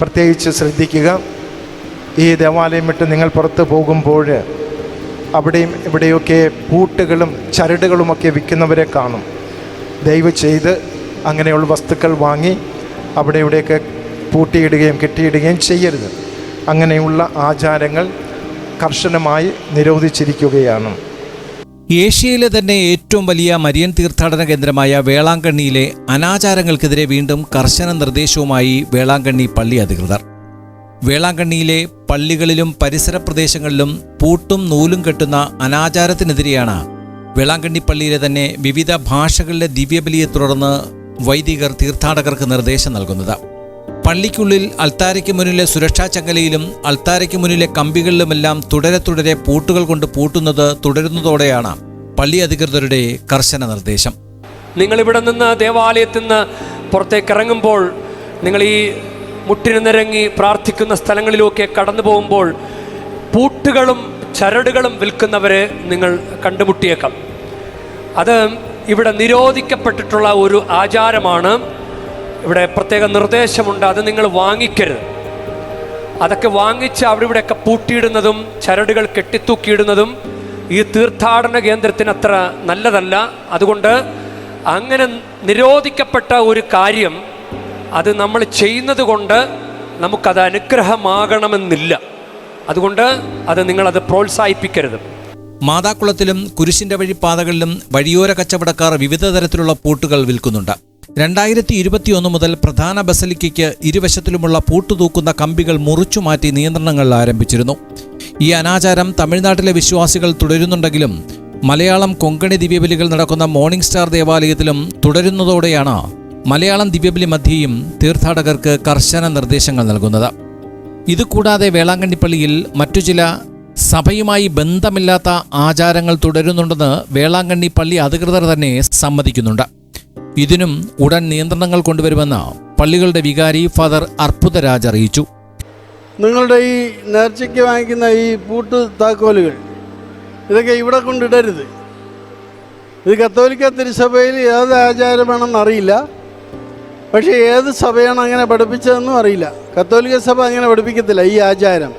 പ്രത്യേകിച്ച് ശ്രദ്ധിക്കുക. ഈ ദേവാലയം വിട്ട് നിങ്ങൾ പുറത്ത് പോകുമ്പോൾ അവിടെയും ഇവിടെയൊക്കെ പൂട്ടുകളും ചരടുകളുമൊക്കെ വിൽക്കുന്നവരെ കാണും. ദയവ് ചെയ്ത് അങ്ങനെയുള്ള വസ്തുക്കൾ വാങ്ങി അവിടെ ഇവിടെയൊക്കെ പൂട്ടിയിടുകയും കെട്ടിയിടുകയും ചെയ്യരുത്. അങ്ങനെയുള്ള ആചാരങ്ങൾ കർശനമായി നിരോധിച്ചിരിക്കുകയാണ്. ഏഷ്യയിലെ തന്നെ ഏറ്റവും വലിയ മരിയൻ തീർത്ഥാടന കേന്ദ്രമായ വേളാങ്കണ്ണിയിലെ അനാചാരങ്ങൾക്കെതിരെ വീണ്ടും കർശന നിർദ്ദേശവുമായി വേളാങ്കണ്ണി പള്ളി അധികൃതർ. വേളാങ്കണ്ണിയിലെ പള്ളികളിലും പരിസര പ്രദേശങ്ങളിലും പൂട്ടും നൂലും കെട്ടുന്ന അനാചാരത്തിനെതിരെയാണ് വേളാങ്കണ്ണി പള്ളിയിലെ തന്നെ വിവിധ ഭാഷകളിലെ ദിവ്യബലിയെ തുടർന്ന് വൈദികർ തീർത്ഥാടകർക്ക് നിർദ്ദേശം നൽകുന്നത്. പള്ളിക്കുള്ളിൽ അൾത്താരയ്ക്ക് മുന്നിലെ സുരക്ഷാ ചങ്ങലയിലും അൾത്താരയ്ക്ക് മുന്നിലെ കമ്പികളിലുമെല്ലാം തുടരെ തുടരെ പൂട്ടുകൾ കൊണ്ട് പൂട്ടുന്നത് തുടരുന്നതോടെയാണ് പള്ളി അധികൃതരുടെ കർശന നിർദ്ദേശം. നിങ്ങളിവിടെ നിന്ന് ദേവാലയത്തിൽ നിന്ന് പുറത്തേക്ക് ഇറങ്ങുമ്പോൾ നിങ്ങൾ ഈ മുട്ടിന് നിരങ്ങി പ്രാർത്ഥിക്കുന്ന സ്ഥലങ്ങളിലൊക്കെ കടന്നു പോകുമ്പോൾ പൂട്ടുകളും ചരടുകളും വിൽക്കുന്നവരെ നിങ്ങൾ കണ്ടുമുട്ടിയേക്കാം. അത് ഇവിടെ നിരോധിക്കപ്പെട്ടിട്ടുള്ള ഒരു ആചാരമാണ്. ഇവിടെ പ്രത്യേക നിർദ്ദേശമുണ്ട് അത് നിങ്ങൾ വാങ്ങിക്കരുത്. അതൊക്കെ വാങ്ങിച്ച് അവിടെ ഇവിടെയൊക്കെ പൂട്ടിയിടുന്നതും ചരടുകൾ കെട്ടിത്തൂക്കിയിടുന്നതും ഈ തീർത്ഥാടന കേന്ദ്രത്തിന് അത്ര നല്ലതല്ല. അതുകൊണ്ട് അങ്ങനെ നിരോധിക്കപ്പെട്ട ഒരു കാര്യം അത് നമ്മൾ ചെയ്യുന്നത് കൊണ്ട് നമുക്കത് അനുഗ്രഹമാകണമെന്നില്ല. അതുകൊണ്ട് അത് നിങ്ങളത് പ്രോത്സാഹിപ്പിക്കരുത്. മാതാക്കുളത്തിലും കുരിശിന്റെ വഴി പാതകളിലും വഴിയോര കച്ചവടക്കാർ വിവിധ തരത്തിലുള്ള പൂട്ടുകൾ വിൽക്കുന്നുണ്ട്. രണ്ടായിരത്തി ഇരുപത്തിയൊന്ന് മുതൽ പ്രധാന ബസലിക്കയ്ക്ക് ഇരുവശത്തിലുമുള്ള പൂട്ടുതൂക്കുന്ന കമ്പികൾ മുറിച്ചു മാറ്റി നിയന്ത്രണങ്ങൾ ആരംഭിച്ചിരുന്നു. ഈ അനാചാരം തമിഴ്നാട്ടിലെ വിശ്വാസികൾ തുടരുന്നുണ്ടെങ്കിലും മലയാളം കൊങ്കണി ദിവ്യബലികൾ നടക്കുന്ന മോർണിംഗ് സ്റ്റാർ ദേവാലയത്തിലും തുടരുന്നതോടെയാണ് മലയാളം ദിവ്യബലി മധ്യയും തീർത്ഥാടകർക്ക് കർശന നിർദ്ദേശങ്ങൾ നൽകുന്നത്. ഇതുകൂടാതെ വേളാങ്കണ്ണിപ്പള്ളിയിൽ മറ്റു ചില സഭയുമായി ബന്ധമില്ലാത്ത ആചാരങ്ങൾ തുടരുന്നുണ്ടെന്ന് വേളാങ്കണ്ണി പള്ളി അധികൃതർ തന്നെ സമ്മതിക്കുന്നുണ്ട്. ഇതിനും ഉടൻ നിയന്ത്രണങ്ങൾ കൊണ്ടുവരുമെന്ന് പള്ളികളുടെ വികാരി ഫാദർ അർപ്പുതരാജ് അറിയിച്ചു. നിങ്ങളുടെ ഈ നേർച്ചയ്ക്ക് വാങ്ങിക്കുന്ന ഈ പൂട്ട് താക്കോലുകൾ ഇതൊക്കെ ഇവിടെ കൊണ്ടിടരുത്. ഇത് കത്തോലിക്ക തിരുസഭയിൽ ഏത് ആചാരമാണെന്ന് അറിയില്ല. പക്ഷേ ഏത് സഭയാണ് അങ്ങനെ പഠിപ്പിച്ചതെന്നും അറിയില്ല. കത്തോലിക്ക സഭ അങ്ങനെ പഠിപ്പിക്കത്തില്ല ഈ ആചാരം.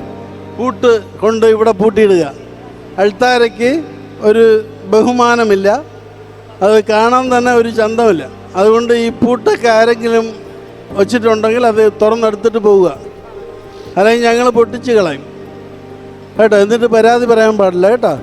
പൂട്ട് കൊണ്ട് ഇവിടെ പൂട്ടിയിടുക. അൾത്താരയ്ക്ക് ഒരു ബഹുമാനമില്ല. അത് കാണാൻ തന്നെ ഒരു ചന്തമില്ല. അതുകൊണ്ട് ഈ പൂട്ടൊക്കെ ആരെങ്കിലും വച്ചിട്ടുണ്ടെങ്കിൽ അത് തുറന്നെടുത്തിട്ട് പോവുക. അല്ലെങ്കിൽ ഞങ്ങൾ പൊട്ടിച്ച് കളയും. കേട്ടോ എന്നിട്ട് പരാതി പറയാൻ പാടില്ല കേട്ടോ.